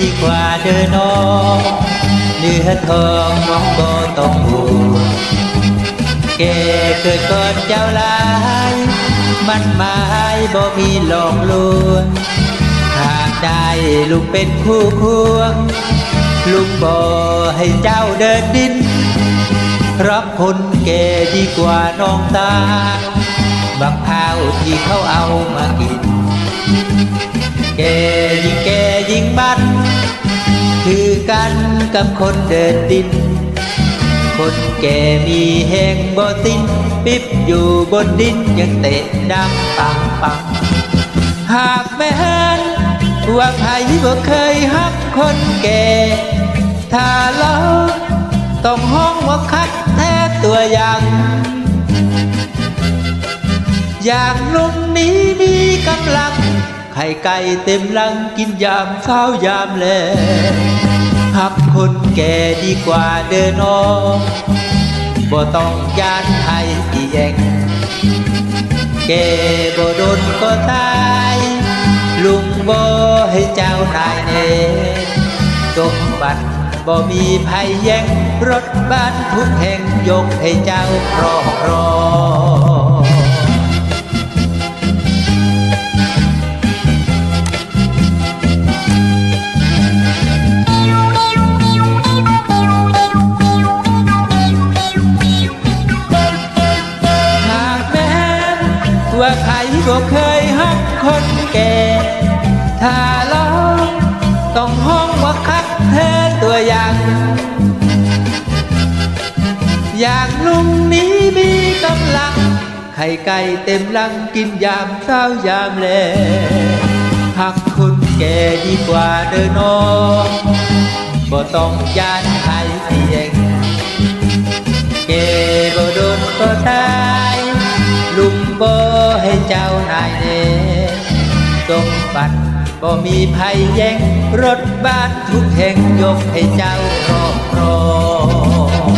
ดีกว่าเดินนองเนื้อทองน้องก็ต้องห่วงแกเกิดก่อนเจ้าลาย มันหมายบ่มีหลอกลวงหากได้ลูกเป็นคู่ควงลุงบ่ให้เจ้าเดินดินรับคนแก่ดีกว่าน้องตาบักพร้าวที่เขาเอามากินแก กันกับคนเดินดิน คนแก่มีแหงบ่ตินปิบอยู่บนดินยังเตะดังปังปัง หากแม้นว่าใครบ่เคยฮักคนแก่ ถ้าเราต้องห้องว่าคัดแท้ตัวอย่างอย่างนุ่มนี้มีกำลัง ไข่ไก่เต็มลังกินยามเช้ายามแลง หักคนแก่ดีกว่าเดินน้องบ่ต้องยานไทยที่แยงแก่บ่โดนก็ตาย ลุงบ่ให้เจ้านายเนสมบัติบ่มีภัยแย่งรถบ้านทุกแห่งยกให้เจ้าครอบครอง ว่าใครก็เคยฮักคนแก่ ถ้าเราต้องห้องว่าคักแท้ตัวอย่าง อย่างลุงนี้มีกำลัง ไข่ไก่เต็มลังกินยามเช้ายามแลหักคนแก่ดีกว่าเดินนองบ่ต้องยานใครเพียงเกบ่โดนก็ตาย ลุงบ่ให้เจ้านายเนสมบัติบ่มีภัยแย่งรถบ้านทุกแห่งยกให้เจ้าครอบครอง